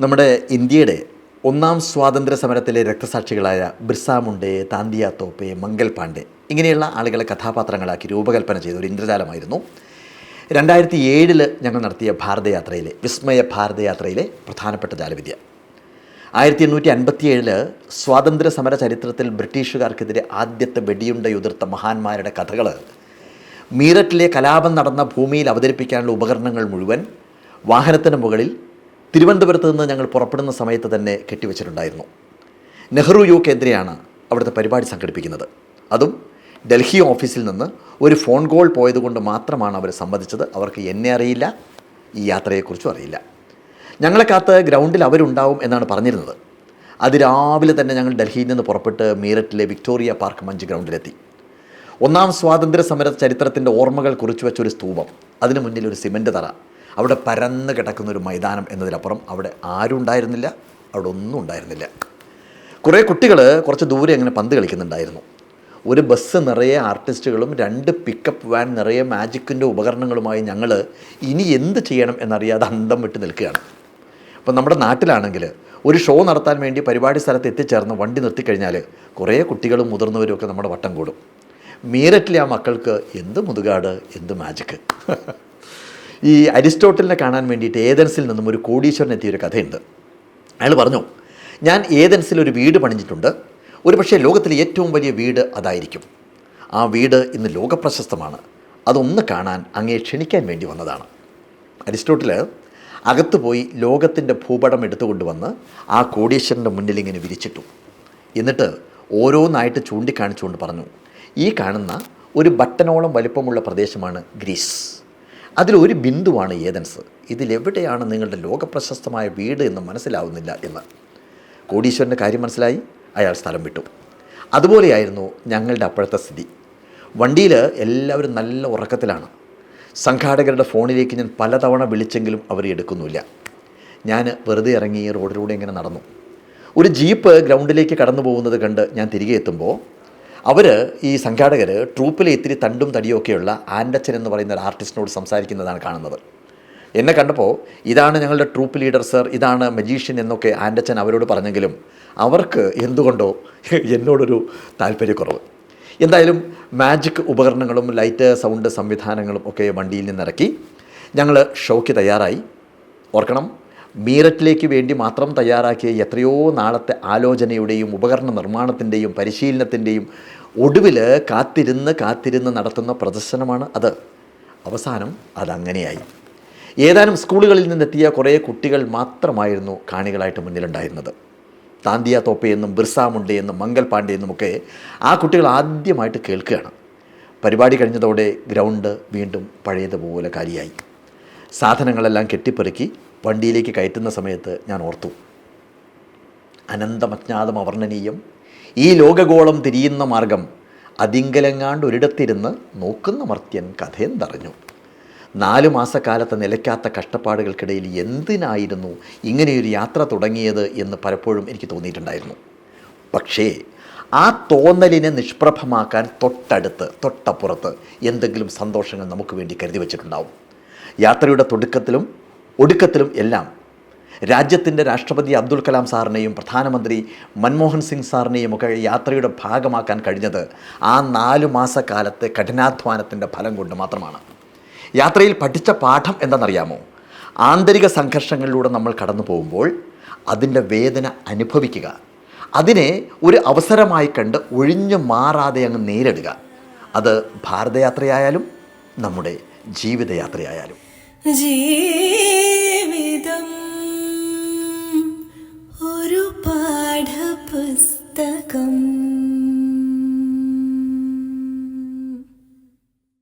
നമ്മുടെ ഇന്ത്യയുടെ ഒന്നാം സ്വാതന്ത്ര്യ സമരത്തിലെ രക്തസാക്ഷികളായ ബിർസ മുണ്ടെ താന്തിയ തോപ്പെ മംഗൽ പാണ്ഡെ ഇങ്ങനെയുള്ള ആളുകളെ കഥാപാത്രങ്ങളാക്കി രൂപകൽപ്പന ചെയ്ത ഒരു ഇന്ദ്രജാലമായിരുന്നു. രണ്ടായിരത്തി ഏഴിൽ ഞങ്ങൾ നടത്തിയ ഭാരതയാത്രയിലെ വിസ്മയ ഭാരതയാത്രയിലെ പ്രധാനപ്പെട്ട ജാലവിദ്യ. ആയിരത്തി എണ്ണൂറ്റി അൻപത്തിയേഴിൽ സ്വാതന്ത്ര്യ സമര ചരിത്രത്തിൽ ബ്രിട്ടീഷുകാർക്കെതിരെ ആദ്യത്തെ വെടിയുണ്ട എതിർത്ത മഹാന്മാരുടെ കഥകൾ മീററ്റിലെ കലാപം നടന്ന ഭൂമിയിൽ അവതരിപ്പിക്കാനുള്ള ഉപകരണങ്ങൾ മുഴുവൻ വാഹനത്തിന് മുകളിൽ തിരുവനന്തപുരത്ത് നിന്ന് ഞങ്ങൾ പുറപ്പെടുന്ന സമയത്ത് തന്നെ കെട്ടിവെച്ചിട്ടുണ്ടായിരുന്നു. നെഹ്റു യു കേന്ദ്രയാണ് അവിടുത്തെ പരിപാടി സംഘടിപ്പിക്കുന്നത്. അതും ഡൽഹി ഓഫീസിൽ നിന്ന് ഒരു ഫോൺ കോൾ പോയതുകൊണ്ട് മാത്രമാണ് അവർ സമ്മതിച്ചത്. അവർക്ക് എന്നെ അറിയില്ല ഈ യാത്രയെക്കുറിച്ചും അറിയില്ല. ഞങ്ങളെ കാത്ത് ഗ്രൗണ്ടിൽ അവരുണ്ടാവും എന്നാണ് പറഞ്ഞിരുന്നത്. അതിരാവിലെ തന്നെ ഞങ്ങൾ ഡൽഹിയിൽ നിന്ന് പുറപ്പെട്ട് മീററ്റിലെ വിക്ടോറിയ പാർക്ക് മഞ്ച് ഗ്രൗണ്ടിലെത്തി. ഒന്നാം സ്വാതന്ത്ര്യ സമര ചരിത്രത്തിന്റെ ഓർമ്മകൾ കുറിച്ചു വെച്ചൊരു സ്തൂപം. അതിനു മുന്നിൽ ഒരു സിമന്റ് തറ. അവിടെ പരന്ന് കിടക്കുന്ന ഒരു മൈതാനം എന്നതിലപ്പുറം അവിടെ ആരും ഉണ്ടായിരുന്നില്ല അവിടെ ഒന്നും ഉണ്ടായിരുന്നില്ല. കുറേ കുട്ടികൾ കുറച്ച് ദൂരെ അങ്ങനെ പന്ത് കളിക്കുന്നുണ്ടായിരുന്നു. ഒരു ബസ് നിറയെ ആർട്ടിസ്റ്റുകളും രണ്ട് പിക്കപ്പ് വാൻ നിറയെ മാജിക്കിന്റെ ഉപകരണങ്ങളുമായി ഞങ്ങൾ ഇനി എന്ത് ചെയ്യണം എന്നറിയാതെ അന്തം വിട്ട് നിൽക്കുകയാണ്. അപ്പം നമ്മുടെ നാട്ടിലാണെങ്കിൽ ഒരു ഷോ നടത്താൻ വേണ്ടി പരിപാടി സ്ഥലത്ത് എത്തിച്ചേർന്ന് വണ്ടി നിർത്തിക്കഴിഞ്ഞാൽ കുറേ കുട്ടികളും മുതിർന്നവരും ഒക്കെ നമ്മുടെ വട്ടം കൂടും. മീററ്റിലെ ആ മക്കൾക്ക് എന്ത് മുതുകാട് എന്ത് മാജിക്ക് ഈ അരിസ്റ്റോട്ടലിനെ കാണാൻ വേണ്ടിയിട്ട് ഏതൻസിൽ നിന്നും ഒരു കോടീശ്വരൻ എത്തിയ ഒരു കഥയുണ്ട്. അയാൾ പറഞ്ഞു ഞാൻ ഏതൻസിൽ ഒരു വീട് പണിഞ്ഞിട്ടുണ്ട്. ഒരു പക്ഷേ ലോകത്തിലെ ഏറ്റവും വലിയ വീട് അതായിരിക്കും. ആ വീട് ഇന്ന് ലോകപ്രശസ്തമാണ്. അതൊന്ന് കാണാൻ അങ്ങേ ക്ഷണിക്കാൻ വേണ്ടി വന്നതാണ്. അരിസ്റ്റോട്ടിൽ അകത്ത് പോയി ലോകത്തിന്റെ ഭൂപടം എടുത്തുകൊണ്ടുവന്ന് ആ കോടീശ്വരന്റെ മുന്നിൽ ഇങ്ങനെ വിരിച്ചിട്ടു. എന്നിട്ട് ഓരോന്നായിട്ട് ചൂണ്ടിക്കാണിച്ചുകൊണ്ട് പറഞ്ഞു ഈ കാണുന്ന ഒരു ബട്ടനോളം വലിപ്പമുള്ള പ്രദേശമാണ് ഗ്രീസ്. അതിലൊരു ബിന്ദുവാണ് ഏതൻസ്. ഇതിലെവിടെയാണ് നിങ്ങളുടെ ലോകപ്രശസ്തമായ വീട് എന്ന് മനസ്സിലാവുന്നില്ല എന്ന്. കോടീശ്വരന്റെ കാര്യം മനസ്സിലായി? അയാൾ സ്ഥലം വിട്ടു. അതുപോലെയായിരുന്നു ഞങ്ങളുടെ അപ്പോഴത്തെ സ്ഥിതി. വണ്ടിയിൽ എല്ലാവരും നല്ല ഉറക്കത്തിലാണ്. സംഘാടകരുടെ ഫോണിലേക്ക് ഞാൻ പലതവണ വിളിച്ചെങ്കിലും അവർ എടുക്കുന്നില്ല. ഞാൻ വെറുതെ ഇറങ്ങി റോഡിലൂടെ ഇങ്ങനെ നടന്നു. ഒരു ജീപ്പ് ഗ്രൗണ്ടിലേക്ക് കടന്നു പോകുന്നത് കണ്ട് ഞാൻ തിരികെ എത്തുമ്പോൾ അവർ ഈ സംഘാടകർ ട്രൂപ്പിലെ ഇത്തിരി തണ്ടും തടിയൊക്കെയുള്ള ആൻഡച്ചൻ എന്ന് പറയുന്ന ഒരു ആർട്ടിസ്റ്റിനോട് സംസാരിക്കുന്നതാണ് കാണുന്നത്. എന്നെ കണ്ടപ്പോൾ ഇതാണ് ഞങ്ങളുടെ ട്രൂപ്പ് ലീഡർ സർ ഇതാണ് മജീഷ്യൻ എന്നൊക്കെ ആൻഡച്ചൻ അവരോട് പറഞ്ഞെങ്കിലും അവർക്ക് എന്തുകൊണ്ടോ എന്നോടൊരു താല്പര്യക്കുറവ്. എന്തായാലും മാജിക് ഉപകരണങ്ങളും ലൈറ്റ് സൗണ്ട് സംവിധാനങ്ങളും ഒക്കെ വണ്ടിയിൽ നിന്നിറക്കി ഞങ്ങൾ ഷോയ്ക്ക് തയ്യാറായി. ഓർക്കണം മീററ്റിലേക്ക് വേണ്ടി മാത്രം തയ്യാറാക്കിയ എത്രയോ നാളത്തെ ആലോചനയുടെയും ഉപകരണ നിർമ്മാണത്തിന്റെയും പരിശീലനത്തിന്റെയും ഒടുവിൽ കാത്തിരുന്ന് കാത്തിരുന്ന് നടത്തുന്ന പ്രദർശനമാണ് അത്. അവസാനം അതങ്ങനെയായി. ഏതാനും സ്കൂളുകളിൽ നിന്നെത്തിയ കുറേ കുട്ടികൾ മാത്രമായിരുന്നു കാണികളായിട്ട് മുന്നിലുണ്ടായിരുന്നത്. താന്തിയ തോപ്പയെന്നും ബിർസ മുണ്ടയെന്നും മംഗൽ പാണ്ഡെയെന്നും ഒക്കെ ആ കുട്ടികൾ ആദ്യമായിട്ട് കേൾക്കുകയാണ്. പരിപാടി കഴിഞ്ഞതോടെ ഗ്രൗണ്ട് വീണ്ടും പഴയതുപോലെ കാലിയായി. സാധനങ്ങളെല്ലാം കെട്ടിപ്പെറുക്കി വണ്ടിയിലേക്ക് കയറ്റുന്ന സമയത്ത് ഞാൻ ഓർത്തു. അനന്തമജ്ഞാതം അവർണനീയം ഈ ലോകഗോളം തിരിയുന്ന മാർഗം അതിങ്കലങ്ങാണ്ട് ഒരിടത്തിരുന്ന് നോക്കുന്ന മർത്യൻ കഥയെന്തറിഞ്ഞു. നാല് മാസക്കാലത്തെ നിലയ്ക്കാത്ത കഷ്ടപ്പാടുകൾക്കിടയിൽ എന്തിനായിരുന്നു ഇങ്ങനെയൊരു യാത്ര തുടങ്ങിയത് എന്ന് പലപ്പോഴും എനിക്ക് തോന്നിയിട്ടുണ്ടായിരുന്നു. പക്ഷേ ആ തോന്നലിനെ നിഷ്പ്രഭമാക്കാൻ തൊട്ടടുത്ത് തൊട്ടപ്പുറത്ത് എന്തെങ്കിലും സന്തോഷങ്ങൾ നമുക്ക് വേണ്ടി കരുതി വച്ചിട്ടുണ്ടാവും. യാത്രയുടെ തുടക്കത്തിലും ഒടുക്കത്തിലും എല്ലാം. രാജ്യത്തിന്റെ രാഷ്ട്രപതി അബ്ദുൾ കലാം സാറിനെയും പ്രധാനമന്ത്രി മൻമോഹൻ സിംഗ് സാറിനെയും ഒക്കെ യാത്രയുടെ ഭാഗമാക്കാൻ കഴിഞ്ഞത് ആ നാല് മാസക്കാലത്തെ കഠിനാധ്വാനത്തിന്റെ ഫലം കൊണ്ട് മാത്രമാണ്. യാത്രയിൽ പഠിച്ച പാഠം എന്താണെന്നറിയാമോ ആന്തരിക സംഘർഷങ്ങളിലൂടെ നമ്മൾ കടന്നു പോകുമ്പോൾ അതിന്റെ വേദന അനുഭവിക്കുക. അതിനെ ഒരു അവസരമായി കണ്ട് ഒഴിഞ്ഞു മാറാതെ അങ്ങ് നേരിടുക. അത് ഭാരതയാത്രയായാലും നമ്മുടെ ജീവിതയാത്രയായാലും. ജീവിതം ഒരു പാഠപുസ്തകം.